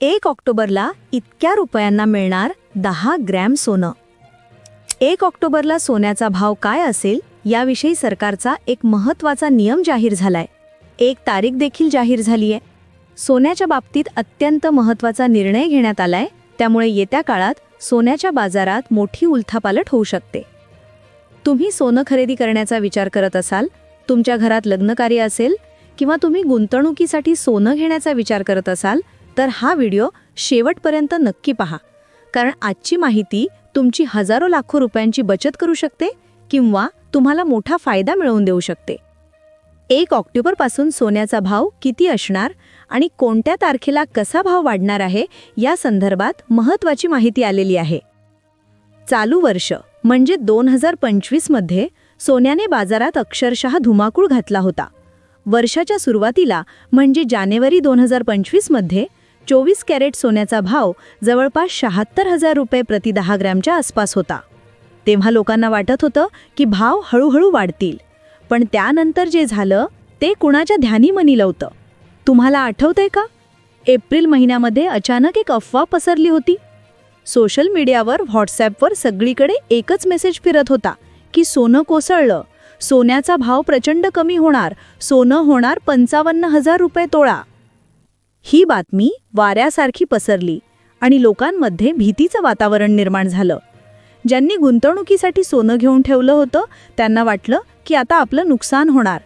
एक ऑक्टोबरला इतक्या रुपयांना मिळणार दहा ग्रॅम सोनं. एक ऑक्टोबरला सोन्याचा भाव काय असेल याविषयी सरकारचा एक महत्त्वाचा नियम जाहीर झालाय. एक तारीख देखील जाहीर झाली आहे सोन्याच्या बाबतीत अत्यंत महत्त्वाचा निर्णय घेण्यात आलाय त्यामुळे येत्या काळात सोन्याच्या बाजारात मोठी उलथापालट होऊ शकते. तुम्ही सोनं खरेदी करण्याचा विचार करत असाल तुमच्या घरात लग्नकार्य असेल किंवा तुम्ही गुंतवणुकीसाठी सोनं घेण्याचा विचार करत असाल तर हा व्हिडिओ शेवटपर्यंत नक्की पहा. कारण आजची माहिती तुमची हजारो लाखो रुपयांची बचत करू शकते किंवा तुम्हाला मोठा फायदा मिळवून देऊ शकते. एक ऑक्टोबरपासून सोन्याचा भाव किती असणार आणि कोणत्या तारखेला कसा भाव वाढणार आहे या संदर्भात महत्त्वाची माहिती आलेली आहे. चालू वर्ष म्हणजे दोन हजार पंचवीसमध्ये सोन्याने बाजारात अक्षरशः धुमाकूळ घातला होता. वर्षाच्या सुरुवातीला म्हणजे जानेवारी दोन हजार पंचवीसमध्ये चोवीस कॅरेट सोन्याचा भाव जवळपास शहात्तर हजार रुपये प्रति दहा ग्रॅमच्या आसपास होता. तेव्हा लोकांना वाटत होतं की भाव हळूहळू वाढतील. पण त्यानंतर जे झालं ते कुणाच्या ध्यानी मनी लवतं? तुम्हाला आठवतंय का? एप्रिल महिन्यामध्ये अचानक एक अफवा पसरली होती. सोशल मीडियावर व्हॉट्सॲपवर सगळीकडे एकच मेसेज फिरत होता की सोनं कोसळलं सोन्याचा भाव प्रचंड कमी होणार सोनं होणार पंचावन्न हजार रुपये तोळा. ही बातमी वाऱ्यासारखी पसरली आणि लोकांमध्ये भीतीचं वातावरण निर्माण झालं. ज्यांनी गुंतवणुकीसाठी सोनं घेऊन ठेवलं होतं त्यांना वाटलं की आता आपलं नुकसान होणार.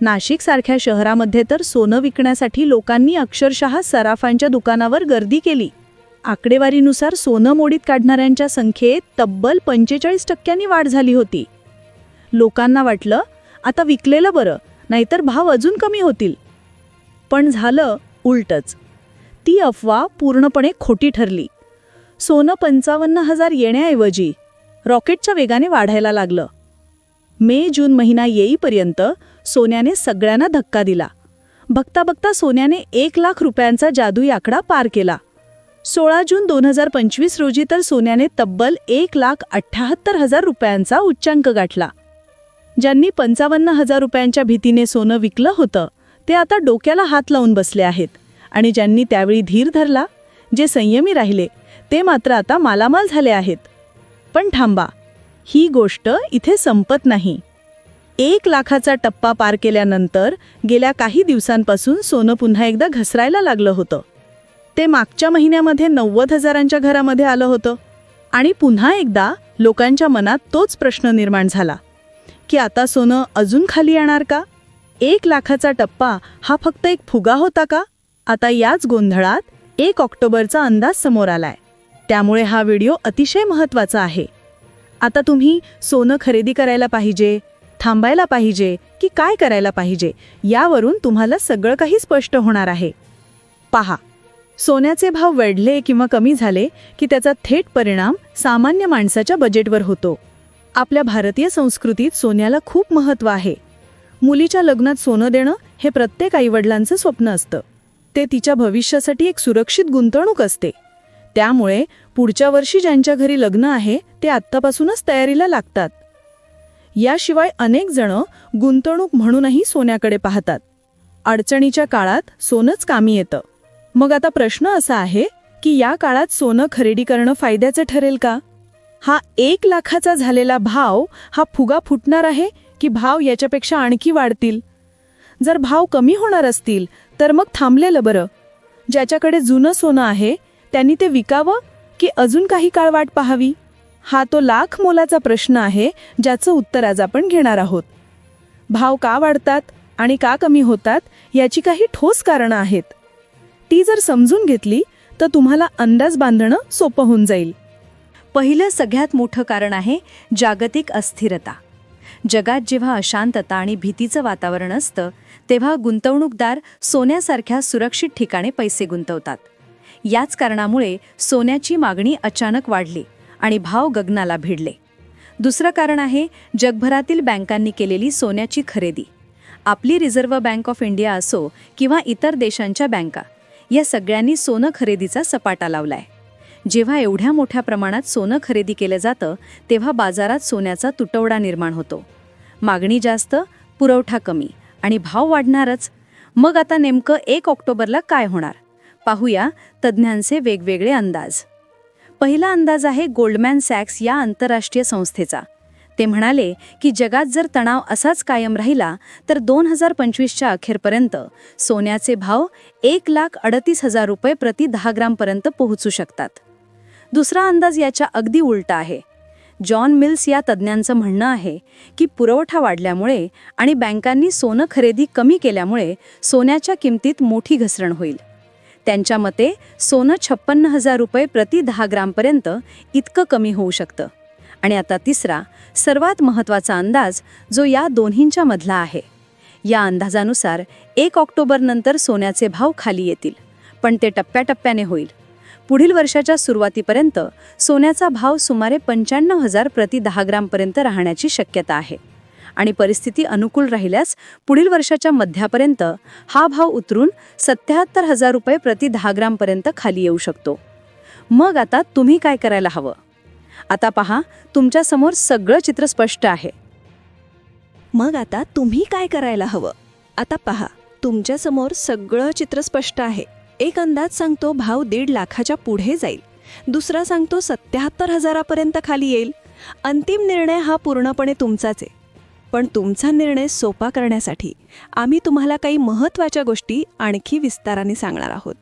नाशिकसारख्या शहरामध्ये तर सोनं विकण्यासाठी लोकांनी अक्षरशः सराफांच्या दुकानावर गर्दी केली. आकडेवारीनुसार सोनं मोडीत काढणाऱ्यांच्या संख्येत तब्बल पंचेचाळीस टक्क्यांनी वाढ झाली होती. लोकांना वाटलं आता विकलेलं बरं नाहीतर भाव अजून कमी होतील. पण झालं उलटच. ती अफवा पूर्णपणे खोटी ठरली. सोनं पंचावन्न हजार येण्याऐवजी रॉकेटच्या वेगाने वाढायला लागलं. मे जून महिना येईपर्यंत सोन्याने सगळ्यांना धक्का दिला. बघता बघता सोन्याने एक लाख रुपयांचा जादुई आकडा पार केला. सोळा जून दोन हजार पंचवीस रोजी तर सोन्याने तब्बल एक लाख अठ्ठ्याहत्तर हजार रुपयांचा उच्चांक गाठला. ज्यांनी पंचावन्न हजार रुपयांच्या भीतीने सोनं विकलं होतं ते आता डोक्याला हात लावून बसले आहेत. आणि ज्यांनी त्यावेळी धीर धरला जे संयमी राहिले ते मात्र आता मालामाल झाले आहेत. पण थांबा ही गोष्ट इथे संपत नाही. एक लाखाचा टप्पा पार केल्यानंतर गेल्या काही दिवसांपासून सोनं पुन्हा एकदा घसरायला लागलं होतं. ते मागच्या महिन्यामध्ये नव्वद हजारांच्या घरामध्ये आलं होतं. आणि पुन्हा एकदा लोकांच्या मनात तोच प्रश्न निर्माण झाला. की आता सोनं अजून खाली येणार का? एक लाखाचा टप्पा हा फक्त एक फुगा होता का? आता याच गोंधळात एक ऑक्टोबरचा अंदाज समोर आलाय. त्यामुळे हा व्हिडिओ अतिशय महत्त्वाचा आहे. आता तुम्ही सोनं खरेदी करायला पाहिजे थांबायला पाहिजे की काय करायला पाहिजे यावरून तुम्हाला सगळं काही स्पष्ट होणार आहे. पहा सोन्याचे भाव वाढले किंवा कमी झाले की त्याचा थेट परिणाम सामान्य माणसाच्या बजेटवर होतो. आपल्या भारतीय संस्कृतीत सोन्याला खूप महत्त्व आहे. मुलीच्या लग्नात सोनं देणं हे प्रत्येक आईवडिलांचं स्वप्न असतं. ते तिच्या भविष्यासाठी एक सुरक्षित गुंतवणूक असते. त्यामुळे पुढच्या वर्षी ज्यांच्या घरी लग्न आहे ते आत्तापासूनच तयारीला लागतात. याशिवाय अनेक जण गुंतवणूक म्हणूनही सोन्याकडे पाहतात. अडचणीच्या काळात सोनंच कामी येतं. मग आता प्रश्न असा आहे की या काळात सोनं खरेदी करणं फायद्याचं ठरेल का? हा एक लाखाचा झालेला भाव हा फुगा फुटणार आहे की भाव याच्यापेक्षा आणखी वाढतील. जर भाव कमी होणार असतील तर मग थांबलेलं बरं. ज्याच्याकडे जुनं सोनं आहे त्यांनी ते विकावं की अजून काही काळ वाट पाहावी? हा तो लाख मोलाचा प्रश्न आहे ज्याचं उत्तर आज आपण घेणार आहोत. भाव का वाढतात आणि का कमी होतात याची काही ठोस कारणं आहेत. ती जर समजून घेतली तर तुम्हाला अंदाज बांधणं सोपं होऊन जाईल. पहिलं सगळ्यात मोठं कारण आहे जागतिक अस्थिरता. जगात जेव्हा अशांतता आणि भीतीचं वातावरण असतं तेव्हा गुंतवणूकदार सोन्यासारख्या सुरक्षित ठिकाणी पैसे गुंतवतात. याच कारणामुळे सोन्याची मागणी अचानक वाढली आणि भाव गगनाला भिडले. दुसरं कारण आहे जगभरातील बँकांनी केलेली सोन्याची खरेदी. आपली रिझर्व्ह बँक ऑफ इंडिया असो किंवा इतर देशांच्या बँका या सगळ्यांनी सोनं खरेदीचा सपाटा लावलाय. जेव्हा एवढ्या मोठ्या प्रमाणात सोनं खरेदी केलं जातं तेव्हा बाजारात सोन्याचा तुटवडा निर्माण होतो. मागणी जास्त पुरवठा कमी आणि भाव वाढणारच. मग आता नेमकं एक ऑक्टोबरला काय होणार? पाहूया तज्ज्ञांचे वेगवेगळे अंदाज. पहिला अंदाज आहे गोल्डमॅन सॅक्स या आंतरराष्ट्रीय संस्थेचा. ते म्हणाले की जगात जर तणाव असाच कायम राहिला तर दोन हजार पंचवीसच्या अखेरपर्यंत सोन्याचे भाव एक लाख अडतीस हजार रुपये प्रति दहा ग्रामपर्यंत पोहोचू शकतात. दुसरा अंदाज याच्या अगदी उलटा आहे. जॉन मिल्स या तज्ज्ञांचं म्हणणं आहे की पुरवठा वाढल्यामुळे आणि बँकांनी सोनं खरेदी कमी केल्यामुळे सोन्याच्या किमतीत मोठी घसरण होईल. त्यांच्या मते सोनं छप्पन्न हजार रुपये प्रति दहा ग्रामपर्यंत इतकं कमी होऊ शकतं. आणि आता तिसरा सर्वात महत्त्वाचा अंदाज जो या दोन्हींच्या मधला आहे. या अंदाजानुसार एक ऑक्टोबरनंतर सोन्याचे भाव खाली येतील पण ते टप्प्याटप्प्याने होईल. पुढील वर्षाच्या सुरुवातीपर्यंत सोन्याचा भाव सुमारे पंच्याण्णव हजार प्रति दहा ग्रामपर्यंत राहण्याची शक्यता आहे. आणि परिस्थिती अनुकूल राहिल्यास पुढील वर्षाच्या मध्यापर्यंत हा भाव उतरून सत्याहत्तर हजार रुपये प्रति दहा ग्रामपर्यंत खाली येऊ शकतो. मग आता तुम्ही काय करायला हवं? आता पहा तुमच्यासमोर सगळं चित्र स्पष्ट आहे. मग आता तुम्ही काय करायला हवं? आता पहा तुमच्यासमोर सगळं चित्र स्पष्ट आहे. एक अंदाज सांगतो भाव दीड लाखाच्या पुढे जाईल. दुसरा सांगतो सत्याहत्तर हजारापर्यंत खाली येईल. अंतिम निर्णय हा पूर्णपणे तुमचाच आहे. पण तुमचा निर्णय सोपा करण्यासाठी आम्ही तुम्हाला काही महत्त्वाच्या गोष्टी आणखी विस्ताराने सांगणार आहोत.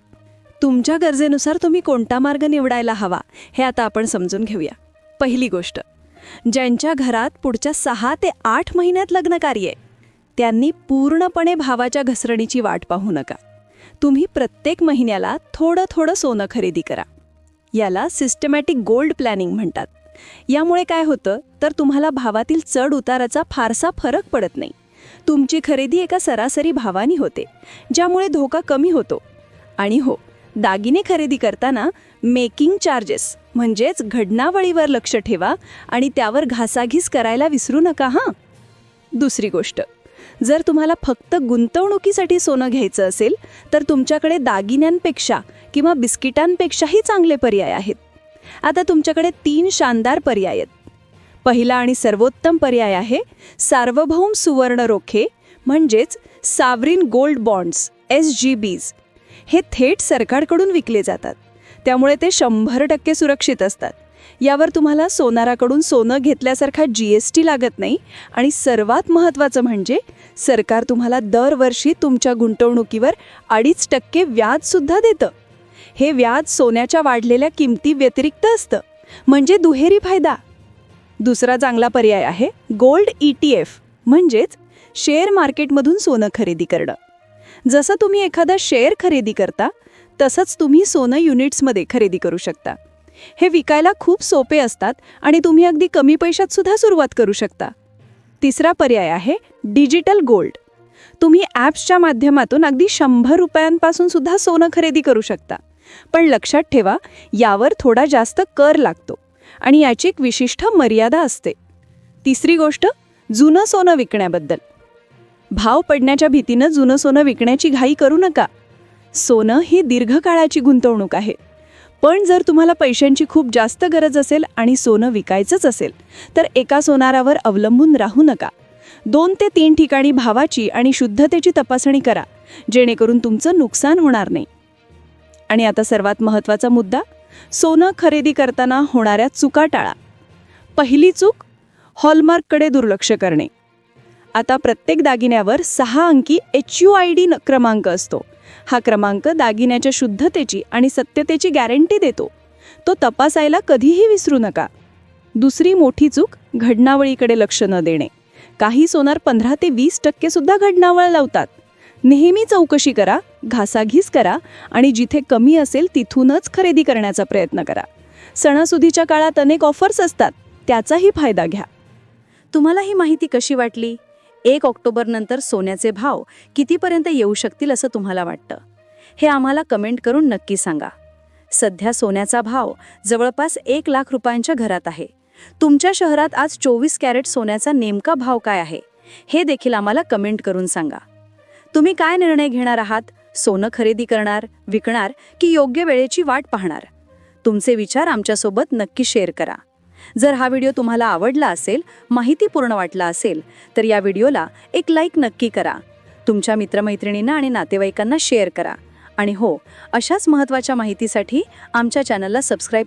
तुमच्या गरजेनुसार तुम्ही कोणता मार्ग निवडायला हवा हे आता आपण समजून घेऊया. पहिली गोष्ट ज्यांच्या घरात पुढच्या सहा ते आठ महिन्यात लग्न कार्य आहे त्यांनी पूर्णपणे भावाच्या घसरणीची वाट पाहू नका. तुम्ही प्रत्येक महिन्याला थोडं थोडं सोनं खरेदी करा. याला सिस्टमॅटिक गोल्ड प्लॅनिंग म्हणतात. यामुळे काय होतं तर तुम्हाला भावातील चढ उताराचा फारसा फरक पडत नाही. तुमची खरेदी एका सरासरी भावानी होते ज्यामुळे धोका कमी होतो. आणि हो दागिने खरेदी करताना मेकिंग चार्जेस म्हणजेच घडणावळीवर लक्ष ठेवा आणि त्यावर घासाघीस करायला विसरू नका हां? दुसरी गोष्ट जर तुम्हाला फक्त गुंतवणुकीसाठी सोनं घ्यायचं असेल तर तुमच्याकडे दागिन्यांपेक्षा किंवा बिस्किटांपेक्षाही चांगले पर्याय आहेत. आता तुमच्याकडे तीन शानदार पर्याय आहेत. पहिला आणि सर्वोत्तम पर्याय आहे सार्वभौम सुवर्ण रोखे म्हणजेच sovereign gold bonds S G Bs. हे थेट सरकारकडून विकले जातात. त्यामुळे ते शंभर टक्के सुरक्षित असतात. यावर तुम्हाला सोनाराकडून सोनं घेतल्यासारखा जी एस टी लागत नाही. आणि सर्वात महत्त्वाचं म्हणजे सरकार तुम्हाला दरवर्षी तुमच्या गुंतवणुकीवर अडीच टक्के व्याजसुद्धा देतं. हे व्याज सोन्याच्या वाढलेल्या किमती व्यतिरिक्त असतं. म्हणजे दुहेरी फायदा. दुसरा चांगला पर्याय आहे गोल्ड ई टी एफ म्हणजेच शेअर मार्केटमधून सोनं खरेदी करणं. जसं तुम्ही एखादा शेअर खरेदी करता तसंच तुम्ही सोनं युनिट्समध्ये खरेदी करू शकता. हे विकायला खूप सोपे असतात आणि तुम्ही अगदी कमी पैशात सुद्धा सुरुवात करू शकता. तिसरा पर्याय आहे डिजिटल गोल्ड. तुम्ही ॲप्सच्या माध्यमातून अगदी शंभर रुपयांपासून सुद्धा सोनं खरेदी करू शकता. पण लक्षात ठेवा यावर थोडा जास्त कर लागतो आणि याची एक विशिष्ट मर्यादा असते. तिसरी गोष्ट जुनं सोनं विकण्याबद्दल. भाव पडण्याच्या भीतीनं जुनं सोनं विकण्याची घाई करू नका. सोनं ही दीर्घकाळाची गुंतवणूक आहे. पण जर तुम्हाला पैशांची खूप जास्त गरज असेल आणि सोनं विकायचंच असेल तर एका सोनारावर अवलंबून राहू नका. दोन ते तीन ठिकाणी भावाची आणि शुद्धतेची तपासणी करा जेणेकरून तुमचं नुकसान होणार नाही. आणि आता सर्वात महत्त्वाचा मुद्दा सोनं खरेदी करताना होणाऱ्या चुका टाळा. पहिली चूक हॉलमार्ककडे दुर्लक्ष करणे. आता प्रत्येक दागिन्यावर सहा अंकी एच यू आय डी क्रमांक असतो. हा क्रमांक दागिन्याच्या शुद्धतेची आणि सत्यतेची गॅरंटी देतो. तो तपासायला कधीही विसरू नका. दुसरी मोठी चूक घडणावळीकडे लक्ष न देणे. काही सोनार पंधरा ते वीस टक्के सुद्धा घडणावळ लावतात. नेहमी चौकशी करा घासाघीस करा आणि जिथे कमी असेल तिथूनच खरेदी करण्याचा प्रयत्न करा. सणासुदीच्या काळात अनेक ऑफर्स असतात. त्याचाही फायदा घ्या. तुम्हाला ही माहिती कशी वाटली? एक ऑक्टोबरनंतर सोन्याचे भाव कितीपर्यंत येऊ शकतील असं तुम्हाला वाटतं? हे आम्हाला कमेंट करून नक्की सांगा. सध्या सोन्याचा भाव जवळपास एक लाख रुपयांच्या घरात आहे. तुमच्या शहरात आज चोवीस कॅरेट सोन्याचा नेमका भाव काय आहे? हे देखील आम्हाला कमेंट करून सांगा. तुम्ही काय निर्णय घेणार आहात? सोनं खरेदी करणार विकणार की योग्य वेळेची वाट पाहणार? तुमचे विचार आमच्यासोबत नक्की शेअर करा. जर हा व्हिडिओ तुम्हाला आवडला असेल माहितीपूर्ण वाटला असेल तर या व्हिडिओला एक लाईक नक्की करा. तुमच्या मित्रमैत्रिणींना आणि नातेवाईकांना शेअर करा. आणि हो अशाच महत्त्वाच्या माहितीसाठी आमच्या चॅनलला सबस्क्राईब